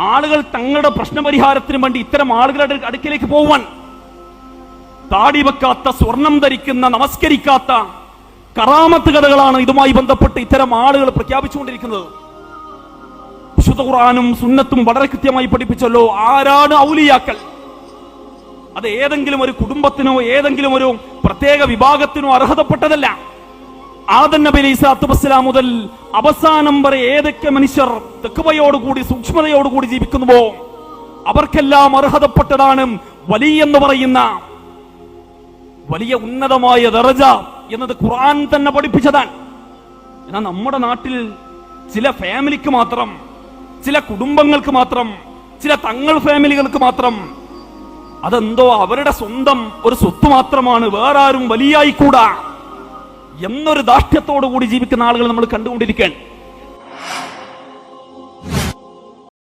ആളുകൾ തങ്ങളുടെ പ്രശ്നപരിഹാരത്തിന് വേണ്ടി ഇത്തരം ആളുകളുടെ അടുക്കിലേക്ക് പോവാൻ താടി വെക്കാത്ത സ്വർണം ധരിക്കുന്ന നമസ്കരിക്കാത്ത കറാമത്ത് കഥകളാണ് ഇതുമായി ബന്ധപ്പെട്ട് ഇത്തരം ആളുകൾ പ്രഖ്യാപിച്ചുകൊണ്ടിരിക്കുന്നത്. വിശുദ്ധ ഖുറാനും സുന്നത്തും വളരെ കൃത്യമായി പഠിപ്പിച്ചല്ലോ ആരാണ് ഔലിയാക്കൾ? അത് ഏതെങ്കിലും ഒരു കുടുംബത്തിനോ ഏതെങ്കിലും ഒരു പ്രത്യേക വിഭാഗത്തിനോ അർഹതപ്പെട്ടതല്ല. നബി മുതൽ അവസാനം വരെ ഏതൊക്കെ മനുഷ്യർ തെക്കുവയോടുകൂടി സൂക്ഷ്മതയോടുകൂടി ജീവിക്കുന്നുവോ അവർക്കെല്ലാം അർഹതപ്പെട്ടതാണ് വലിയ എന്ന് പറയുന്ന വലിയ ഉന്നതമായ ദറജ എന്നത് ഖുർആൻ തന്നെ പഠിപ്പിച്ചതാണ്. എന്നാൽ നമ്മുടെ നാട്ടിൽ ചില ഫാമിലിക്ക് മാത്രം ചില കുടുംബങ്ങൾക്ക് മാത്രം ചില തങ്ങൾ ഫാമിലികൾക്ക് മാത്രം അതെന്തോ അവരുടെ സ്വന്തം ഒരു സ്വത്ത് മാത്രമാണ് വേറെ ആരും വലിയായിക്കൂടാ. എന്നൊരു ദാഷ്ട്യത്തോടു കൂടി ജീവിക്കുന്ന ആളുകൾ നമ്മൾ കണ്ടുകൊണ്ടിരിക്കുകയാണ്.